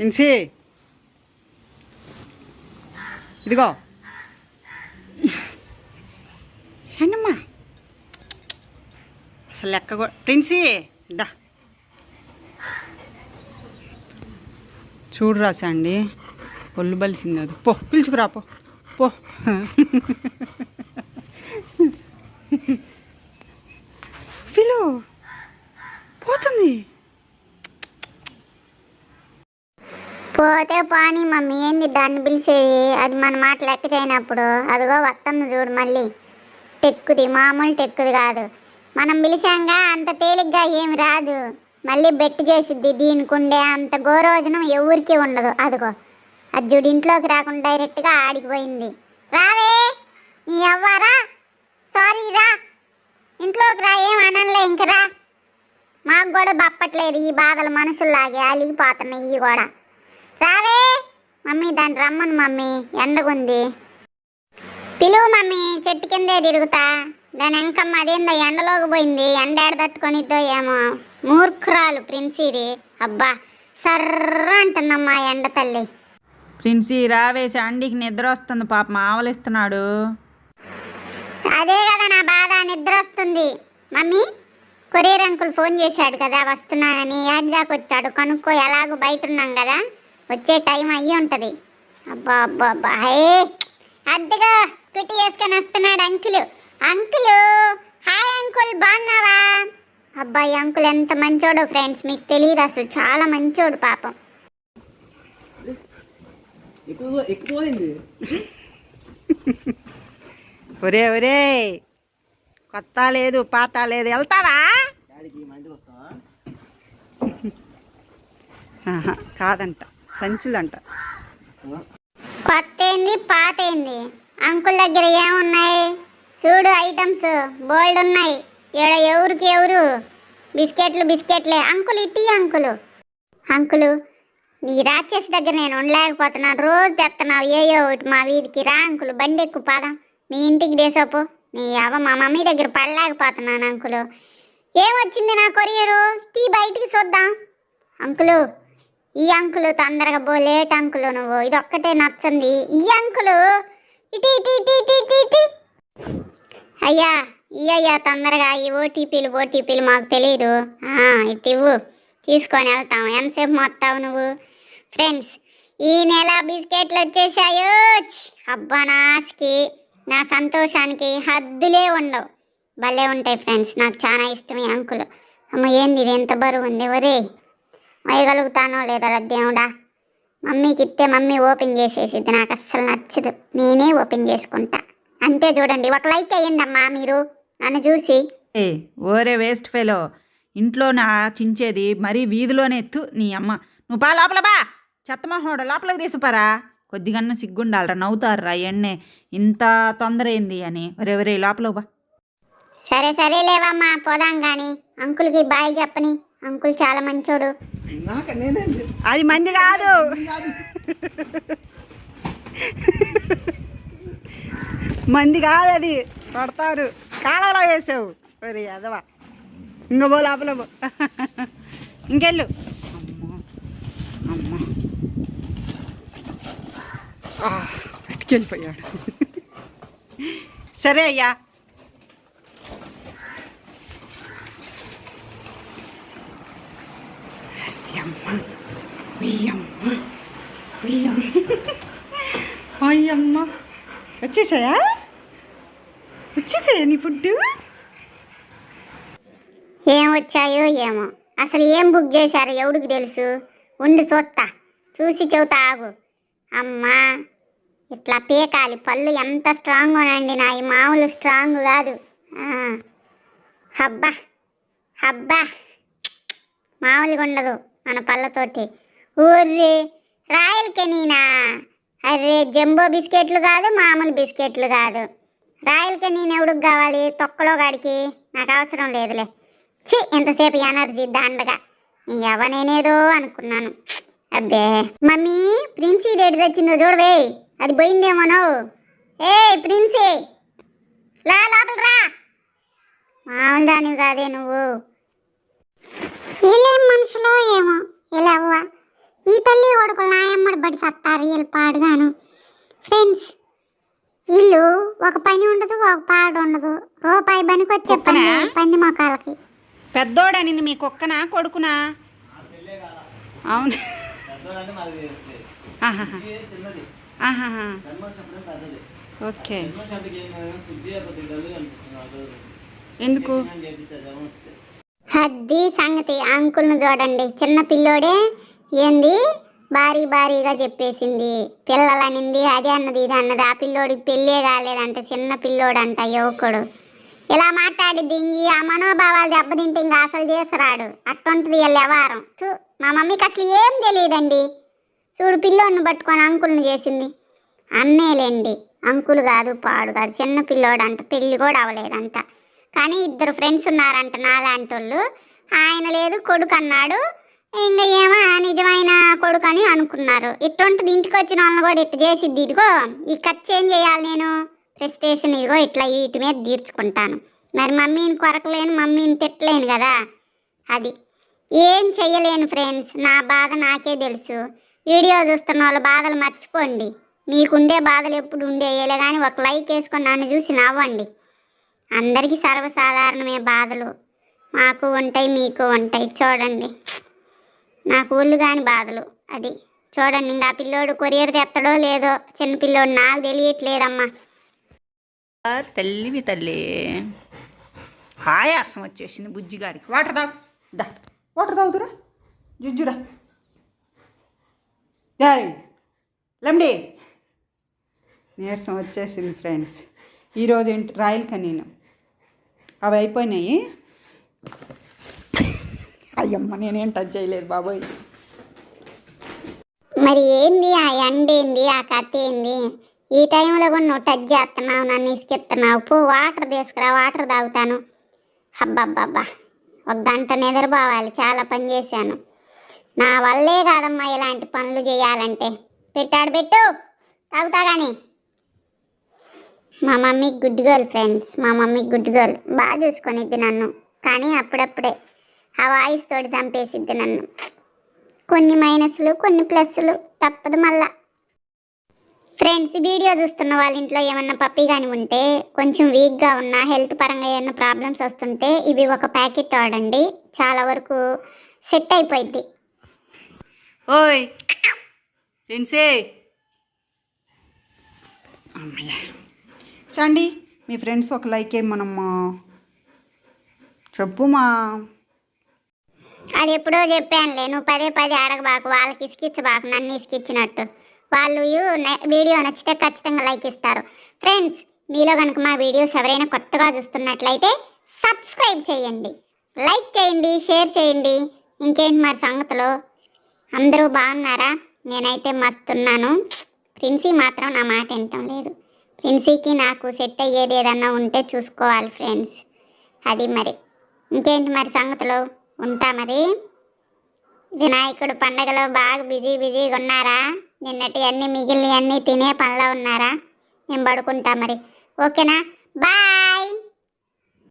ఇన్సి ఇదిగో. సన్నమ్మ. అసలు లెక్క కూడా ప్రిన్సీ దా. చూడు రాసా అండి ఒళ్ళు బలిసింది అది. పో పిలుచుకురా పో పో. పిలు పోతుంది. పోతే పాని మమ్మీ ఏంది దాన్ని పిలిచేది? అది మన మాట లెక్క చేయనప్పుడు. అదిగో వస్తుంది చూడు మళ్ళీ. టెక్కుది మామూలు టెక్కుది కాదు. మనం పిలిచాంగా అంత తేలిగ్గా ఏమి రాదు. మళ్ళీ బెట్టు చేసిద్ది దీనికి ఉండే అంత గోరోజనం ఎవరికి ఉండదు. అదిగో అది చూడు ఇంట్లోకి రాకుండా డైరెక్ట్గా ఆడిపోయింది రావే నీ అవ్వారా సారీ రా. ఇంట్లోకి రా ఏం అనలే ఇంక రా. మాకు కూడా బప్పట్లేదు ఈ బాధలు మనుషుల్లాగే అలిగిపోతున్నాయి ఇవి కూడా రావే. మమ్మీ దాన్ని రమ్మను మమ్మీ. ఎండగుంది. పిలువు మమ్మీ చెట్టు కిందే తిరుగుతా. దాని ఎంకమ్మ అదేందో ఎండలోకి పోయింది. ఎండ తట్టుకొనిద్దో ఏమో. మూర్ఖురాలు ప్రిన్సీది అబ్బా సర్ర అంటుందమ్మా ఎండ తల్లి. ప్రిన్సీ రావేసి అండికి నిద్ర వస్తుంది పాపం ఆవలిస్తున్నాడు. అదే కదా నా బాధ నిద్ర వస్తుంది. మమ్మీ కొరియర్ అంకుల్ ఫోన్ చేశాడు కదా వస్తున్నానని. యాడ్ దాకా వచ్చాడు? కనుక్కో ఎలాగో బయట ఉన్నాం కదా. వచ్చే టైం అయ్యి ఉంటుంది. అబ్బా అబ్బా అబ్బా. హే! అద్దగా స్కూటీ వేసుకొని వస్తున్నాడు అంకుల్. అంకుల్ హాయ్ అంకుల్ బాగున్నావా? అబ్బాయి అంకుల్ ఎంత మంచోడు ఫ్రెండ్స్ మీకు తెలియదు అసలు. చాలా మంచోడు పాపం. ఒరే ఒరే! కొత్త లేదు పాత లేదు. వెళ్తావా? కాదంట. సంచులంట. కొత్త ఏంది పాత ఏంది అంకుల్ దగ్గర ఏమున్నాయి? చూడు ఐటమ్స్ బోల్డ్ ఉన్నాయి. ఇక్కడ ఎవరికి ఎవరు? బిస్కెట్లు బిస్కెట్లే. అంకుల్ ఇట్టి అంకులు. అంకులు నీ రాక్షసి దగ్గర నేను ఉండలేకపోతున్నాను రోజు తెస్తున్నావు ఏయో ఒకటి మా వీధికి రా అంకులు. బండి ఎక్కువ పాదం. మీ ఇంటికి దేశపు. నీ అవ్వ మా మమ్మీ దగ్గర పడలేకపోతున్నాను అంకులు. ఏమొచ్చింది నా కొరియరు? తీ బయటికి చూద్దాం అంకులు ఈ అంకులు తొందరగా బో లేట్ అంకులు నువ్వు. ఇది ఒక్కటే నచ్చింది. ఈ అంకులు ఇటు ఇటు ఇటు ఇటు ఇటు ఇటు. అయ్యా ఈ అయ్యా తొందరగా ఈ ఓటీపీలు ఓటీపీలు మాకు తెలియదు ఇటు ఇవ్వు. తీసుకొని వెళ్తాం. ఎంతసేపు మొత్తావు నువ్వు? ఫ్రెండ్స్ ఈ నెల బిస్కెట్లు వచ్చేసాయో? అబ్బా నాస్కి. నా సంతోషానికి హద్దులే ఉండవు. భలే ఉంటాయి ఫ్రెండ్స్. నాకు చాలా ఇష్టం ఈ అంకులు. అమ్మ ఏంది ఇది? ఎంత బరువు ఉంది? ఒరే వేయగలుగుతానో లేదో దేవుడా. మమ్మీకి ఇస్తే మమ్మీ ఓపెన్ చేసేసిద్ది నాకు అస్సలు నచ్చదు. నేనే ఓపెన్ చేసుకుంటా. అంతే చూడండి ఒక లైక్ అయ్యండి అమ్మా మీరు నన్ను చూసి. ఏ ఓరే వేస్ట్ ఫెలో ఇంట్లో నా చించేది మరీ వీధిలోనే ఎత్తు నీ అమ్మ. నువ్వు పా లోపల బా చెత్తమహోడు లోపలికి తీసుకుపారా. కొద్దిగన్నా సిగ్గుండాలరా నవ్వుతారురా ఎన్నే. ఇంత తొందర ఏంది అని. ఒరే ఒరే లోపల బా సరే సరే లేవమ్మా పోదాం కానీ అంకుల్కి బాయ్ చెప్పని. అంకుల్ చాలా మంచోడు. అది మంది కాదు. మంది కాదు. అది. పడతారు. కాలంలో వేసావు. ఒరే అదవా. ఇంక పో లోపల పో. ఇంకెళ్ళు. అమ్మో. అమ్మో. ఆ, పట్టుకెళ్ళిపోయాడు సరే అయ్యా అయ్యమ్మ అయ్యమ్మ అయ్యమ్మ అమ్మ. వచ్చేసాయా? వచ్చేసాయా నీ ఫుడ్ ఏం వచ్చాయో ఏమో. అసలు ఏం బుక్ చేశారు ఎవడికి తెలుసు? ఉండి చూస్తా. చూసి చెబుతా ఆగు. అమ్మా ఇట్లా పీకాలి పళ్ళు ఎంత స్ట్రాంగ్ ఉన్నాయండి నా. ఈ మామూలు స్ట్రాంగ్ కాదు. హబ్బా హబ్బా. మామూలుగా ఉండదు మన పళ్ళతోటి. ఊర్రి రాయల్కెనీనా అరే జంబో బిస్కెట్లు కాదు మామూలు బిస్కెట్లు కాదు. రాయల్ నేను ఎవడికి కావాలి? తొక్కలో గాడికి నాకు అవసరం లేదులే. ఛీ ఎంతసేపు ఎనర్జీ దండగా? ఎవ నేనేదో అనుకున్నాను. అబ్బే. మమ్మీ ప్రిన్సీ డేట్ తెచ్చిందో చూడవే అది పోయిందేమోనో ఏ ప్రిన్సీ. లా లోపల రా. మామూలు దానివి కాదే నువ్వు. వీళ్ళేం మనుషులో ఏమో? పడి సత్తారు వీళ్ళు పాడుగాను. ఫ్రెండ్స్ ఇల్లు ఒక పని ఉండదు ఒక పాడు ఉండదు. రూపాయి పనికి వచ్చే పని? పంది మొక్కలకి పెద్దోడనింది మీ కుక్కనా కొడుకునా? అవును? ఓకే. ఎందుకు. అది సంగతి అంకుల్ని చూడండి. చిన్న పిల్లోడే ఏంది? భారీ భారీగా చెప్పేసింది. పిల్లలనింది అది అన్నది ఇది అన్నది. ఆ పిల్లోడికి పెళ్ళే కాలేదంట చిన్న పిల్లోడంట యువకుడు. ఇలా మాట్లాడి దింగి ఆ మనోభావాలు దెబ్బతింటే ఇంకా అసలు చేసరాడు. అటువంటిది వీళ్ళ వ్యవహారం. మా మమ్మీకి అసలు ఏం తెలియదండి. చూడు పిల్లోడిని పట్టుకొని అంకుల్ని చేసింది. అన్నేలేండి అంకులు కాదు పాడు కాదు చిన్న పిల్లోడంట పెళ్ళి కూడా అవ్వలేదంట. కానీ ఇద్దరు ఫ్రెండ్స్ ఉన్నారంట నాలాంటి వాళ్ళు ఆయన లేదు కొడుకు అన్నాడు ఇంకా ఏమో నిజమైన కొడుకు అని అనుకున్నారు. ఇటువంటిది ఇంటికి వచ్చిన వాళ్ళని కూడా ఇట్లా చేసిద్ది. ఇదిగో ఈ ఖర్చు ఏం చేయాలి నేను? ప్రెస్టేషన్ ఇదిగో ఇట్లా వీటి మీద తీర్చుకుంటాను. మరి మమ్మీని కొరకలేను మమ్మీని తిట్టలేను కదా. అది. ఏం చెయ్యలేను ఫ్రెండ్స్ నా బాధ నాకే తెలుసు. వీడియో చూస్తున్న వాళ్ళ బాధలు మర్చిపోండి. మీకుండే బాధలు ఎప్పుడు ఉండేయలే కానీ ఒక లైక్ వేసుకొని నన్ను చూసి నవ్వండి. అందరికీ సర్వసాధారణమే బాధలు. మాకు ఉంటాయి మీకు ఉంటాయి. చూడండి. నాకు ఊళ్ళు కాని బాధలు. అది చూడండి ఇంకా ఆ పిల్లోడు కొరియర్ తెస్తాడో లేదో చిన్న పిల్లోడు నాకు తెలియట్లేదమ్మా. తల్లివి తల్లి. ఆయాసం వచ్చేసింది బుజ్జిగాడికి వాటర్ తాగు. దా. వాటర్ తాగుతురా? జుజ్జురా. జాయ్ లమ్డి. నీరసం వచ్చేసింది ఫ్రెండ్స్. ఈరోజు ఏంటి? రాయల్ కనీనం అవి అయిపోయినాయి. అయ్యమ్మ నేనేం టచ్ చేయలేదు బాబోయ్. మరి ఏంది ఆ ఎండ ఏంది ఆ కథ ఏంది? ఈ టైంలో కూడా నువ్వు టచ్ చేస్తున్నావు నన్ను ఇసుకెత్తున్నావు. పో వాటర్ తీసుకురా వాటర్ తాగుతాను. అబ్బబ్బబ్బా ఒక గంట నిద్రపోవాలి చాలా పని చేశాను. నా వల్లే కాదమ్మా ఇలాంటి పనులు చేయాలంటే. పెట్టాడు పెట్టు తాగుతా కానీ మా మమ్మీ గుడ్ గర్ల్ ఫ్రెండ్స్ మా మమ్మీ గుడ్ గర్ల్ బాగా చూసుకొనిద్ది నన్ను. కానీ అప్పుడప్పుడే ఆ వాయిస్ తోటి చంపేసిద్ది నన్ను. కొన్ని మైనస్లు కొన్ని ప్లస్లు తప్పదు మళ్ళా. ఫ్రెండ్స్ వీడియో చూస్తున్న వాళ్ళ ఇంట్లో ఏమన్నా పప్పి కానీ ఉంటే కొంచెం వీక్గా ఉన్న హెల్త్ పరంగా ఏమన్నా ప్రాబ్లమ్స్ వస్తుంటే ఇవి ఒక ప్యాకెట్ వాడండి చాలా వరకు సెట్ అయిపోయింది ఓయ్! ఫ్రెండ్సే సండి మీ ఫ్రెండ్స్ ఒక లైక్ ఏమనమ్మా. చెప్పుమా అది ఎప్పుడో చెప్పానులే నువ్వు పదే పదే అడగబాకు వాళ్ళకి ఇసుకిచ్చబాకు నన్ను ఇసుకిచ్చినట్టు. వాళ్ళు వీడియో నచ్చితే ఖచ్చితంగా లైక్ ఇస్తారు. ఫ్రెండ్స్ మీలో కనుక మా వీడియోస్ ఎవరైనా కొత్తగా చూస్తున్నట్లయితే సబ్స్క్రైబ్ చేయండి. లైక్ చేయండి షేర్ చేయండి. ఇంకేంటి మరి సంగతులు? అందరూ బాగున్నారా? నేనైతే మస్తున్నాను. ప్రిన్సీ మాత్రం నా మాట వినటం లేదు. ప్రిన్సీకి నాకు సెట్ అయ్యేది ఏదన్నా ఉంటే చూసుకోవాలి ఫ్రెండ్స్. అది మరి. ఇంకేంటి మరి సంగతులు? ఉంటా మరి? వినాయకుడు పండగలో బాగా బిజీ బిజీగా ఉన్నారా? నిన్నటి అన్ని మిగిలిన అన్నీ తినే పనిలో ఉన్నారా? నేను పడుకుంటా మరి. ఓకేనా? బాయ్!